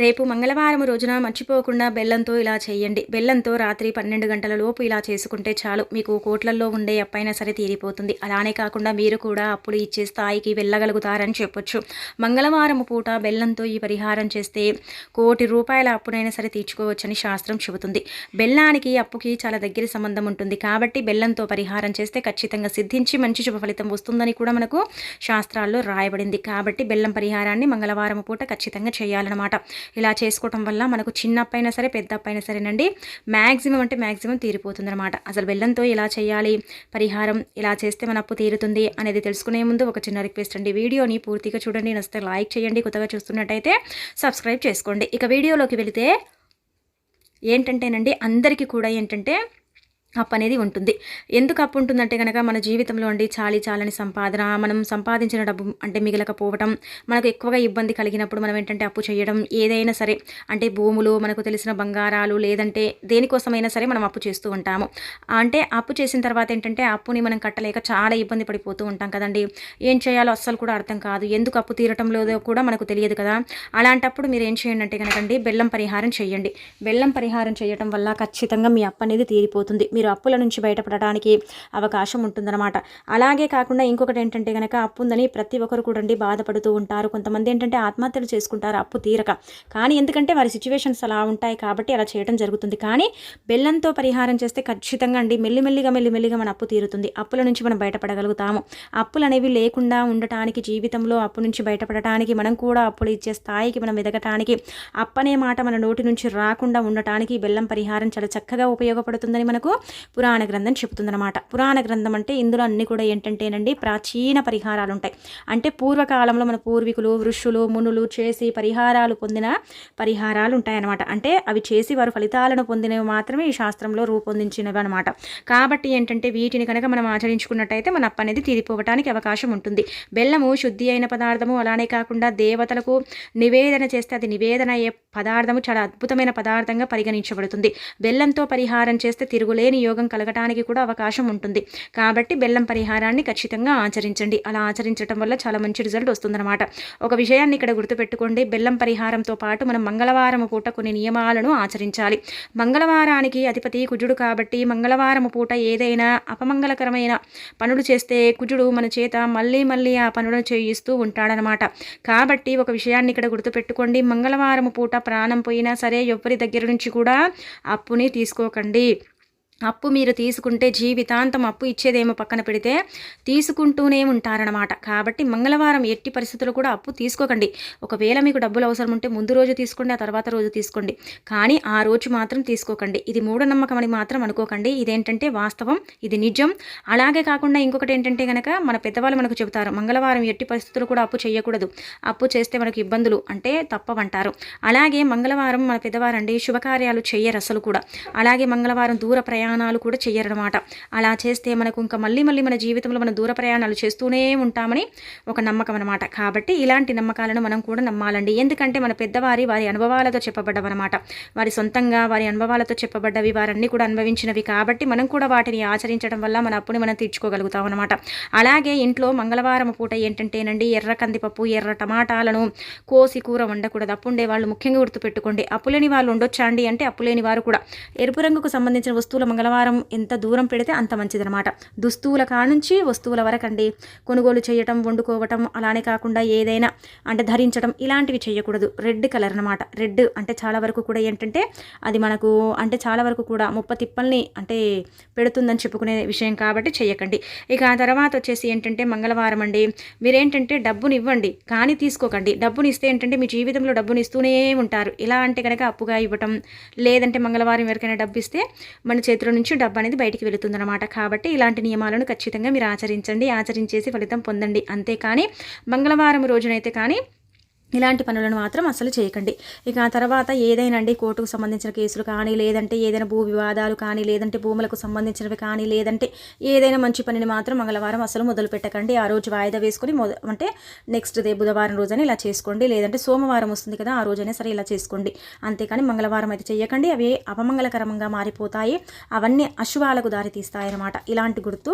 రేపు మంగళవారం రోజున మర్చిపోకుండా బెల్లంతో ఇలా చేయండి. బెల్లంతో రాత్రి పన్నెండు గంటల లోపు ఇలా చేసుకుంటే చాలు. మీకు కోట్లల్లో ఉండే అప్పైనా సరే తీరిపోతుంది. అలానే కాకుండా మీరు కూడా అప్పులు ఇచ్చే స్థాయికి వెళ్ళగలుగుతారని చెప్పొచ్చు. మంగళవారం పూట బెల్లంతో ఈ పరిహారం చేస్తే కోటి రూపాయల అప్పునైనా సరే తీర్చుకోవచ్చని శాస్త్రం చెబుతుంది. బెల్లానికి అప్పుకి చాలా దగ్గర సంబంధం ఉంటుంది. కాబట్టి బెల్లంతో పరిహారం చేస్తే ఖచ్చితంగా సిద్ధించి మంచి శుభ ఫలితం వస్తుందని కూడా మనకు శాస్త్రాల్లో రాయబడింది. కాబట్టి బెల్లం పరిహారాన్ని మంగళవారం పూట ఖచ్చితంగా చేయాలన్నమాట. ఇలా చేసుకోవటం వల్ల మనకు చిన్నప్పైనా సరే పెద్ద అప్పైనా సరేనండి మ్యాక్సిమం అంటే మ్యాక్సిమం తీరిపోతుంది అనమాట అసలు బెల్లంతో ఎలా చేయాలి పరిహారం ఇలా చేస్తే మన అప్పు తీరుతుంది అనేది తెలుసుకునే ముందు ఒక చిన్న రిక్వెస్ట్ అండి. వీడియోని పూర్తిగా చూడండి నచ్చితే లైక్ చేయండి కొత్తగా చూస్తున్నట్టయితే సబ్స్క్రైబ్ చేసుకోండి. ఇక వీడియోలోకి వెళితే ఏంటంటేనండి అందరికీ కూడా ఏంటంటే అప్పు అనేది ఉంటుంది. ఎందుకు అప్పు ఉంటుందంటే కనుక మన జీవితంలో అండి చాలి చాలని సంపాదన మనం సంపాదించిన డబ్బు అంటే మిగలకపోవడం మనకు ఎక్కువగా ఇబ్బంది కలిగినప్పుడు మనం ఏంటంటే అప్పు చేయడం ఏదైనా సరే అంటే భూములు మనకు తెలిసిన బంగారాలు లేదంటే దేనికోసమైనా సరే మనం అప్పు చేస్తూ ఉంటాము. అంటే అప్పు చేసిన తర్వాత ఏంటంటే అప్పుని మనం కట్టలేక చాలా ఇబ్బంది పడిపోతూ ఉంటాం కదండి. ఏం చేయాలో అస్సలు కూడా అర్థం కాదు. ఎందుకు అప్పు తీరటం లేదో కూడా మనకు తెలియదు కదా. అలాంటప్పుడు మీరు ఏం చేయండి అంటే కనుకండి బెల్లం పరిహారం చేయండి. బెల్లం పరిహారం చేయటం వల్ల ఖచ్చితంగా మీ అప్పు అనేది తీరిపోతుంది. మీరు అప్పుల నుంచి బయటపడడానికి అవకాశం ఉంటుందన్నమాట. అలాగే కాకుండా ఇంకొకటి ఏంటంటే కనుక అప్పు ఉందని ప్రతి ఒక్కరు కూడా బాధపడుతూ ఉంటారు. కొంతమంది ఏంటంటే ఆత్మహత్యలు చేసుకుంటారు అప్పు తీరక. కానీ ఎందుకంటే వారి సిచ్యువేషన్స్ అలా ఉంటాయి కాబట్టి అలా చేయడం జరుగుతుంది. కానీ బెల్లంతో పరిహారం చేస్తే ఖచ్చితంగా అండి మెల్లిమెల్లిగా మెల్లిమెల్లిగా మన అప్పు తీరుతుంది. అప్పుల నుంచి మనం బయటపడగలుగుతాము. అప్పులు అనేవి లేకుండా ఉండటానికి జీవితంలో అప్పు నుంచి బయటపడటానికి మనం కూడా అప్పులు ఇచ్చే స్థాయికి మనం ఎదగటానికి అప్పనే మాట మన నోటి నుంచి రాకుండా ఉండటానికి బెల్లం పరిహారం చాలా చక్కగా ఉపయోగపడుతుందని మనకు పురాణ గ్రంథం చెబుతుందన్నమాట. పురాణ గ్రంథం అంటే ఇందులో అన్ని కూడా ఏంటంటేనండి ప్రాచీన పరిహారాలు ఉంటాయి అంటే పూర్వకాలంలో మన పూర్వీకులు ఋషులు మునులు చేసి పరిహారాలు పొందిన పరిహారాలు ఉంటాయన్నమాట అంటే అవి చేసి వారు ఫలితాలను పొందినవి మాత్రమే ఈ శాస్త్రంలో రూపొందించినవి అనమాట కాబట్టి ఏంటంటే వీటిని కనుక మనం ఆచరించుకున్నట్టయితే మన అప్ప అనేది తీరిపోవడానికి అవకాశం ఉంటుంది. బెల్లము శుద్ధి అయిన పదార్థము అలానే కాకుండా దేవతలకు నివేదన చేస్తే అది నివేదన అయ్యే పదార్థము చాలా అద్భుతమైన పదార్థంగా పరిగణించబడుతుంది. బెల్లంతో పరిహారం చేస్తే తిరుగులేని యోగం కలగటానికి కూడా అవకాశం ఉంటుంది. కాబట్టి బెల్లం పరిహారాన్ని ఖచ్చితంగా ఆచరించండి. అలా ఆచరించడం వల్ల చాలా మంచి రిజల్ట్ వస్తుందన్నమాట. ఒక విషయాన్ని ఇక్కడ గుర్తుపెట్టుకోండి. బెల్లం పరిహారంతో పాటు మనం మంగళవారం పూట కొన్ని నియమాలను ఆచరించాలి. మంగళవారానికి అధిపతి కుజుడు కాబట్టి మంగళవారం పూట ఏదైనా అపమంగళకరమైన పనులు చేస్తే కుజుడు మన చేత మళ్ళీ మళ్ళీ ఆ పనులను చేయిస్తూ ఉంటాడనమాట కాబట్టి ఒక విషయాన్ని ఇక్కడ గుర్తుపెట్టుకోండి. మంగళవారం పూట ప్రాణం పోయినా సరే ఎవరి దగ్గర నుంచి కూడా అప్పుని తీసుకోకండి. అప్పు మీరు తీసుకుంటే జీవితాంతం అప్పు ఇచ్చేదేమో పక్కన పెడితే తీసుకుంటూనే ఉంటారనమాట కాబట్టి మంగళవారం ఎట్టి పరిస్థితుల్లో కూడా అప్పు తీసుకోకండి. ఒకవేళ మీకు డబ్బులు అవసరం ఉంటే ముందు రోజు తీసుకోండి ఆ తర్వాత రోజు తీసుకోండి. కానీ ఆ రోజు మాత్రం తీసుకోకండి. ఇది మూఢనమ్మకం అని మాత్రం అనుకోకండి. ఇదేంటంటే వాస్తవం ఇది నిజం. అలాగే కాకుండా ఇంకొకటి ఏంటంటే కనుక మన పెద్దవాళ్ళు మనకు చెబుతారు మంగళవారం ఎట్టి పరిస్థితులు కూడా అప్పు చేయకూడదు అప్పు చేస్తే మనకు ఇబ్బందులు అంటే తప్పవంటారు. అలాగే మంగళవారం మన పెద్దవారండి శుభకార్యాలు చెయ్యరు అసలు కూడా. అలాగే మంగళవారం దూర ప్రయాణం ప్రయాణాలు కూడా చెయ్యరనమాట అలా చేస్తే మనకు ఇంకా మళ్ళీ మళ్ళీ మన జీవితంలో మనం దూర ప్రయాణాలు చేస్తూనే ఉంటామని ఒక నమ్మకం అనమాట కాబట్టి ఇలాంటి నమ్మకాలను మనం కూడా నమ్మాలండి. ఎందుకంటే మన పెద్దవారి వారి అనుభవాలతో చెప్పబడ్డవన్నమాట. వారి సొంతంగా వారి అనుభవాలతో చెప్పబడ్డవి వారన్నీ కూడా అనుభవించినవి. కాబట్టి మనం కూడా వాటిని ఆచరించడం వల్ల మన అప్పుని మనం తీర్చుకోగలుగుతాం అనమాట అలాగే ఇంట్లో మంగళవారం పూట ఏంటంటేనండి ఎర్ర కందిపప్పు ఎర్ర టమాటాలను కోసి కూర వండకూడదు. అప్పు ఉండే వాళ్ళు ముఖ్యంగా గుర్తుపెట్టుకోండి. అప్పులేని వాళ్ళు ఉండొచ్చా అండి? అంటే అప్పులేని వారు కూడా. ఎరుపు రంగుకు సంబంధించిన వస్తువుల మంగళవారం ఎంత దూరం పెడితే అంత మంచిదనమాట దుస్తువుల కానుంచి వస్తువుల వరకండి. కొనుగోలు చేయటం వండుకోవటం అలానే కాకుండా ఏదైనా అంటే ధరించడం ఇలాంటివి చేయకూడదు. రెడ్ కలర్ అనమాట రెడ్ అంటే చాలా వరకు కూడా ఏంటంటే అది మనకు అంటే చాలా వరకు కూడా ముప్ప తిప్పల్ని అంటే పెడుతుందని చెప్పుకునే విషయం కాబట్టి చేయకండి. ఇక ఆ తర్వాత వచ్చేసి ఏంటంటే మంగళవారం అండి. మీరేంటంటే డబ్బుని ఇవ్వండి కానీ తీసుకోకండి. డబ్బుని ఇస్తే ఏంటంటే మీ జీవితంలో డబ్బుని ఇస్తూనే ఉంటారు. ఇలా అంటే కనుక అప్పుగా ఇవ్వటం లేదంటే మంగళవారం ఎవరికైనా డబ్బు ఇస్తే మన చేతిలో నుంచి డబ్బు అనేది బయటికి వెళుతుందన్నమాట. కాబట్టి ఇలాంటి నియమాలను ఖచ్చితంగా మీరు ఆచరించండి ఆచరించేసి ఫలితం పొందండి. అంతేకాని మంగళవారం రోజునైతే కానీ ఇలాంటి పనులను మాత్రం అసలు చేయకండి. ఇక ఆ తర్వాత ఏదైనా కోర్టుకు సంబంధించిన కేసులు కానీ లేదంటే ఏదైనా భూ వివాదాలు కానీ లేదంటే భూములకు సంబంధించినవి కానీ లేదంటే ఏదైనా మంచి పనిని మాత్రం మంగళవారం అసలు మొదలు పెట్టకండి. ఆ రోజు వాయిదా వేసుకొని అంటే నెక్స్ట్ డే బుధవారం రోజున ఇలా చేసుకోండి. లేదంటే సోమవారం వస్తుంది కదా ఆ రోజైనా సరే ఇలా చేసుకోండి. అంతేకాని మంగళవారం అయితే చేయకండి అవి అపమంగళకరంగా మారిపోతాయి. అవన్నీ అశుభాలకు దారి తీస్తాయి అనమాట ఇలాంటి గుర్తు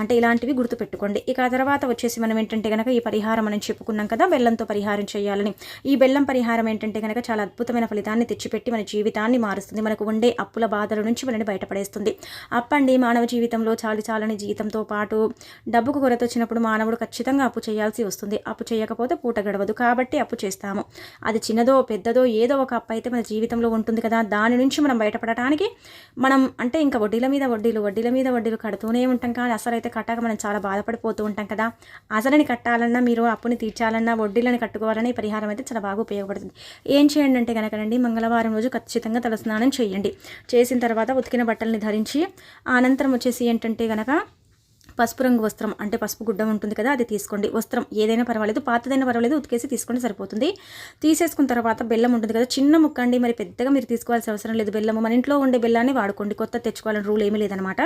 అంటే ఇలాంటివి గుర్తు పెట్టుకోండి ఇక ఆ తర్వాత వచ్చేసి మనం ఏంటంటే కనుక ఈ పరిహారం మనం చెప్పుకున్నాం కదా బెల్లంతో పరిహారం చేయాలి. చేయాలని. ఈ బెల్లం పరిహారం ఏంటంటే కనుక చాలా అద్భుతమైన ఫలితాన్ని తెచ్చిపెట్టి మన జీవితాన్ని మారుస్తుంది. మనకు ఉండే అప్పుల బాధల నుంచి మనని బయటపడేస్తుంది. అప్పండి మానవ జీవితంలో చాలు చాలని జీవితంతో పాటు డబ్బుకు కొరత వచ్చినప్పుడు మానవుడు ఖచ్చితంగా అప్పు చేయాల్సి వస్తుంది. అప్పు చేయకపోతే పూట గడవదు. కాబట్టి అప్పు చేస్తాము. అది చిన్నదో పెద్దదో ఏదో ఒక అప్పు అయితే మన జీవితంలో ఉంటుంది కదా. దాని నుంచి మనం బయటపడటానికి మనం అంటే ఇంకా వడ్డీల మీద వడ్డీలు వడ్డీల మీద వడ్డీలు కడుతూనే ఉంటాం కానీ అసలు అయితే కట్టాక మనం చాలా బాధపడిపోతూ ఉంటాం కదా. అసలని కట్టాలన్నా మీరు అప్పుని తీర్చాలన్నా వడ్డీలను కట్టుకోవాలని పరిహారం అయితే చాలా బాగా ఉపయోగపడుతుంది. ఏం చేయండి అంటే కనుకనండి మంగళవారం రోజు ఖచ్చితంగా తలస్నానం చేయండి. చేసిన తర్వాత ఉతికిన బట్టల్ని ధరించి అనంతరం వచ్చేసి ఏంటంటే కనుక పసుపు రంగు వస్త్రం అంటే పసుపు గుడ్డ ఉంటుంది కదా అది తీసుకోండి. వస్త్రం ఏదైనా పర్వాలేదు పాతదైనా పర్వాలేదు ఉతికేసి తీసుకోండి సరిపోతుంది. తీసేసుకున్న తర్వాత బెల్లం ఉంటుంది కదా చిన్న ముక్క అండి మరి పెద్దగా మీరు తీసుకోవాల్సిన అవసరం లేదు. బెల్లము మన ఇంట్లో ఉండే బెల్లాన్ని వాడుకోండి కొత్త తెచ్చుకోవాలని రూల్ ఏమీ లేదనమాట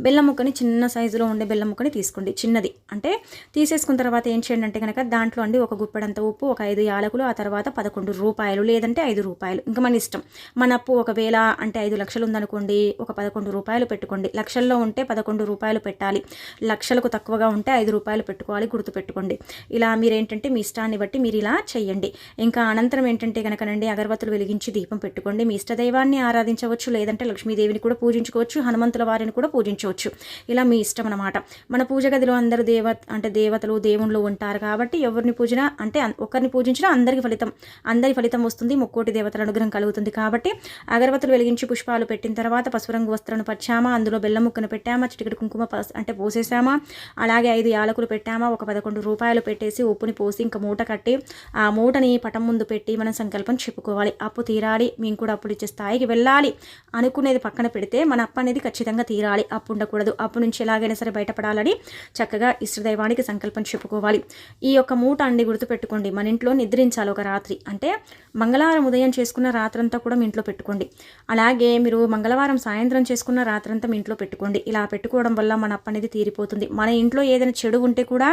బెల్లం ముక్కని చిన్న సైజులో ఉండే బెల్లం ముక్కని తీసుకోండి చిన్నది. అంటే తీసేసుకున్న తర్వాత ఏం చేయండి అంటే కనుక దాంట్లో అండి ఒక గుప్పెడంత ఉప్పు ఒక ఐదు యాలకులు ఆ తర్వాత పదకొండు రూపాయలు లేదంటే ఐదు రూపాయలు. ఇంకా మన ఇష్టం. మన అప్పు ఒకవేళ అంటే ఐదు లక్షలు ఉందనుకోండి ఒక పదకొండు రూపాయలు పెట్టుకోండి. లక్షల్లో ఉంటే పదకొండు రూపాయలు పెట్టాలి. లక్షలకు తక్కువగా ఉంటే ఐదు రూపాయలు పెట్టుకోవాలి గుర్తుపెట్టుకోండి. ఇలా మీరేంటంటే మీ ఇష్టాన్ని బట్టి మీరు ఇలా చేయండి ఇంకా అనంతరం ఏంటంటే కనుకనండి అగరబత్తులు వెలిగించి దీపం పెట్టుకోండి. మీ ఇష్టదైవాన్ని ఆరాధించవచ్చు లేదంటే లక్ష్మీదేవిని కూడా పూజించుకోవచ్చు హనుమంతుల వారిని కూడా పూజించవచ్చు. ఇలా మీ ఇష్టం అనమాట మన పూజ గదిలో అందరూ దేవ అంటే దేవతలు దేవుళ్ళు ఉంటారు కాబట్టి ఎవరిని పూజినా అంటే ఒకరిని పూజించినా అందరికి ఫలితం అందరి ఫలితం వస్తుంది. ముక్కోటి దేవతల అనుగ్రహం కలుగుతుంది కాబట్టి అగరబత్తులు వెలిగించి పుష్పాలు పెట్టిన తర్వాత పసుపు రంగు వస్త్రాన్ని పచ్చామా అందులో బెల్లం ముక్కను పెట్టామా చిటికటి కుంకుమ అంటే పోసి పోసేసామా అలాగే ఐదు యాలకులు పెట్టామా? ఒక పదకొండు రూపాయలు పెట్టేసి ఉప్పుని పోసి ఇంకా మూట కట్టి ఆ మూటని పటం ముందు పెట్టి మనం సంకల్పం చెప్పుకోవాలి. అప్పు తీరాలి మేము కూడా అప్పుడు ఇచ్చే స్థాయికి వెళ్ళాలి అనుకునేది పక్కన పెడితే మన అప్పు అనేది ఖచ్చితంగా తీరాలి. అప్పు ఉండకూడదు. అప్పు నుంచి ఎలాగైనా సరే బయటపడాలని చక్కగా ఇష్టదైవానికి సంకల్పం చెప్పుకోవాలి. ఈ యొక్క మూట అండి గుర్తుపెట్టుకోండి. మన ఇంట్లో నిద్రించాలి ఒక రాత్రి. అంటే మంగళవారం ఉదయం చేసుకున్న రాత్రంతా కూడా మీ ఇంట్లో పెట్టుకోండి. అలాగే మీరు మంగళవారం సాయంత్రం చేసుకున్న రాత్రంతా మీ ఇంట్లో పెట్టుకోండి. ఇలా పెట్టుకోవడం వల్ల మన అప్పు అనేది తీరిపోతుంది. మన ఇంట్లో ఏదైనా చెడు ఉంటే కూడా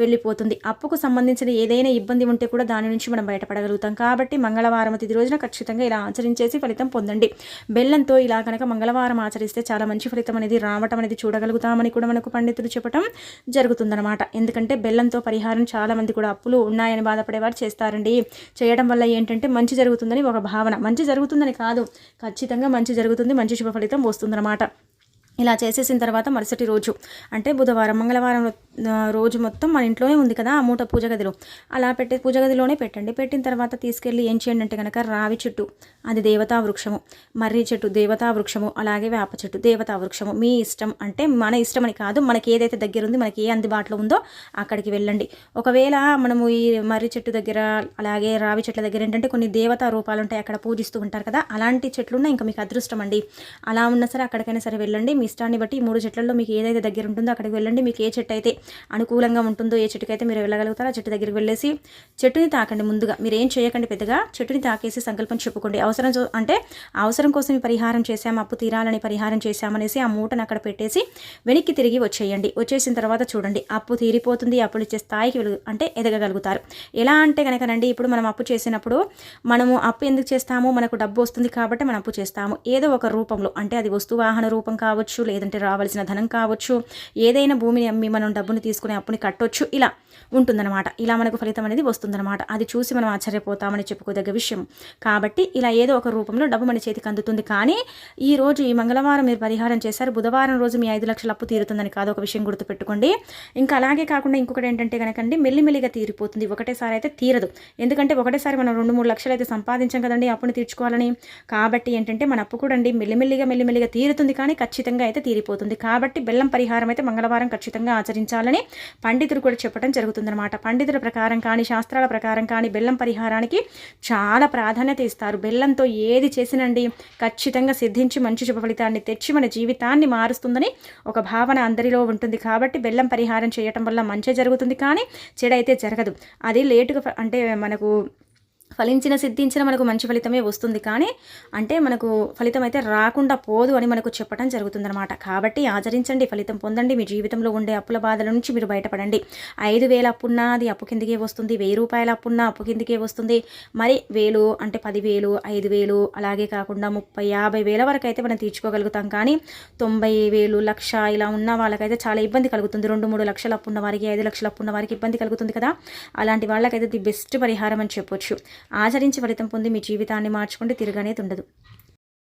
వెళ్ళిపోతుంది. అప్పుకు సంబంధించిన ఏదైనా ఇబ్బంది ఉంటే కూడా దాని నుంచి మనం బయటపడగలుగుతాం. కాబట్టి మంగళవారం తిది రోజున ఖచ్చితంగా ఇలా ఆచరించేసి ఫలితం పొందండి. బెల్లంతో ఇలా కనుక మంగళవారం ఆచరిస్తే చాలా మంచి ఫలితం అనేది రావటం అనేది చూడగలుగుతామని కూడా మనకు పండితులు చెప్పడం జరుగుతుందన్నమాట. ఎందుకంటే బెల్లంతో పరిహారం చాలా మంది కూడా అప్పులు ఉన్నాయని బాధపడేవారు చేస్తారండి. చేయడం వల్ల ఏంటంటే మంచి జరుగుతుందని ఒక భావన. మంచి జరుగుతుందని కాదు ఖచ్చితంగా మంచి జరుగుతుంది మంచి శుభ ఫలితం వస్తుందన్నమాట. ఇలా చేసేసిన తర్వాత మరుసటి రోజు అంటే బుధవారం మంగళవారం రోజు మొత్తం మన ఇంట్లోనే ఉంది కదా ఆ మూట పూజ గదిలో. అలా పెట్టే పూజ గదిలోనే పెట్టండి. పెట్టిన తర్వాత తీసుకెళ్ళి ఏం చేయండి అంటే కనుక రావి చెట్టు అది దేవతా వృక్షము మర్రి చెట్టు దేవతా వృక్షము అలాగే వేప చెట్టు దేవతా వృక్షము మీ ఇష్టం అంటే మన ఇష్టం అని కాదు మనకి ఏదైతే దగ్గర ఉంది మనకి ఏ అందుబాటులో ఉందో అక్కడికి వెళ్ళండి. ఒకవేళ మనము ఈ మర్రి చెట్టు దగ్గర అలాగే రావి చెట్ల దగ్గర ఏంటంటే కొన్ని దేవతా రూపాలు ఉంటాయి అక్కడ పూజిస్తూ ఉంటారు కదా అలాంటి చెట్లున్నా ఇంకా మీకు అదృష్టం అండి. అలా ఉన్నా సరే అక్కడికైనా సరే వెళ్ళండి. మీ ఇష్టాన్ని బట్టి మూడు చెట్లలో మీకు ఏదైతే దగ్గర ఉంటుందో అక్కడికి వెళ్ళండి. మీకు ఏ చెట్టు అయితే అనుకూలంగా ఉంటుందో ఏ చెట్టుకైతే మీరు వెళ్ళగలుగుతారో ఆ చెట్టు దగ్గరికి వెళ్ళేసి చెట్టుని తాకండి ముందుగా. మీరు ఏం చేయకండి పెద్దగా చెట్టుని తాకేసి సంకల్పం చెప్పుకోండి. అవసరం అంటే అవసరం కోసం పరిహారం చేశాము అప్పు తీరాలని పరిహారం చేశామనేసి ఆ మూటను అక్కడ పెట్టేసి వెనక్కి తిరిగి వచ్చేయండి. వచ్చేసిన తర్వాత చూడండి. అప్పు తీరిపోతుంది. అప్పులు ఇచ్చే స్థాయికి అంటే ఎదగగలుగుతారు. ఎలా అంటే కనుకనండి ఇప్పుడు మనం అప్పు చేసినప్పుడు మనము అప్పు ఎందుకు చేస్తాము? మనకు డబ్బు వస్తుంది కాబట్టి మనం అప్పు చేస్తాము. ఏదో ఒక రూపంలో అంటే అది వస్తు వాహన రూపం కావచ్చు లేదంటే రావాల్సిన ధనం కావచ్చు ఏదైనా భూమిని అమ్మి మనం డబ్బుని తీసుకుని అప్పుని కట్టొచ్చు ఇలా ఉంటుందన్నమాట. ఇలా మనకు ఫలితం అనేది వస్తుందన్నమాట. అది చూసి మనం ఆశ్చర్యపోతామని చెప్పుకోదగ్గ విషయం. కాబట్టి ఇలా ఏదో ఒక రూపంలో డబ్బు మన చేతికి అందుతుంది. కానీ ఈ రోజు ఈ మంగళవారం మీరు పరిహారం చేశారు. బుధవారం రోజు మీ ఐదు లక్షల అప్పు తీరుతుందని కాదు ఒక విషయం గుర్తుపెట్టుకోండి. ఇంకా అలాగే కాకుండా ఇంకొకటి ఏంటంటే కనుకండి మెల్లిమెల్లిగా తీరిపోతుంది. ఒకటేసారి అయితే తీరదు. ఎందుకంటే ఒకటేసారి మనం రెండు మూడు లక్షలు అయితే సంపాదించాం కదండి అప్పుని తీర్చుకోవాలని. కాబట్టి ఏంటంటే మన అప్పు కూడా అండి మెల్లిమెల్లిగా మెల్లిమెల్లిగా తీరుతుంది. కానీ ఖచ్చితంగా అయితే తీరిపోతుంది. కాబట్టి బెల్లం పరిహారం అయితే మంగళవారం ఖచ్చితంగా ఆచరించాలని పండితులు కూడా చెప్పడం జరుగుతుందన్నమాట. పండితుల ప్రకారం కానీ శాస్త్రాల ప్రకారం కానీ బెల్లం పరిహారానికి చాలా ప్రాధాన్యత ఇస్తారు. బెల్లంతో ఏది చేసినండి ఖచ్చితంగా సిద్ధించి మంచి శుభ ఫలితాన్ని తెచ్చి మన జీవితాన్ని మారుస్తుందని ఒక భావన అందరిలో ఉంటుంది. కాబట్టి బెల్లం పరిహారం చేయటం వల్ల మంచి జరుగుతుంది కానీ చెడైతే జరగదు. అది లేటుగా అంటే మనకు ఫలించిన సిద్ధించిన మనకు మంచి ఫలితమే వస్తుంది. కానీ అంటే మనకు ఫలితం అయితే రాకుండా పోదు అని మనకు చెప్పడం జరుగుతుందన్నమాట. కాబట్టి ఆచరించండి ఫలితం పొందండి. మీ జీవితంలో ఉండే అప్పుల బాధల నుంచి మీరు బయటపడండి. ఐదు వేల అప్పున్నా అది అప్పు కిందకే వస్తుంది. వెయ్యి రూపాయల అప్పున్నా అప్పు కిందకే వస్తుంది. మరి వేలు అంటే పదివేలు ఐదు వేలు అలాగే కాకుండా ముప్పై యాభై వేల వరకు అయితే మనం తీర్చుకోగలుగుతాం. కానీ తొంభై వేలు లక్ష ఇలా ఉన్న వాళ్ళకైతే చాలా ఇబ్బంది కలుగుతుంది. రెండు మూడు లక్షల అప్పున్న వారికి ఐదు లక్షల అప్పున్న వారికి ఇబ్బంది కలుగుతుంది కదా. అలాంటి వాళ్ళకైతే ది బెస్ట్ పరిహారం అని చెప్పొచ్చు. ఆచరించి ఫలితం పొంది మీ జీవితాన్ని మార్చుకుంటే తిరగనేది ఉండదు.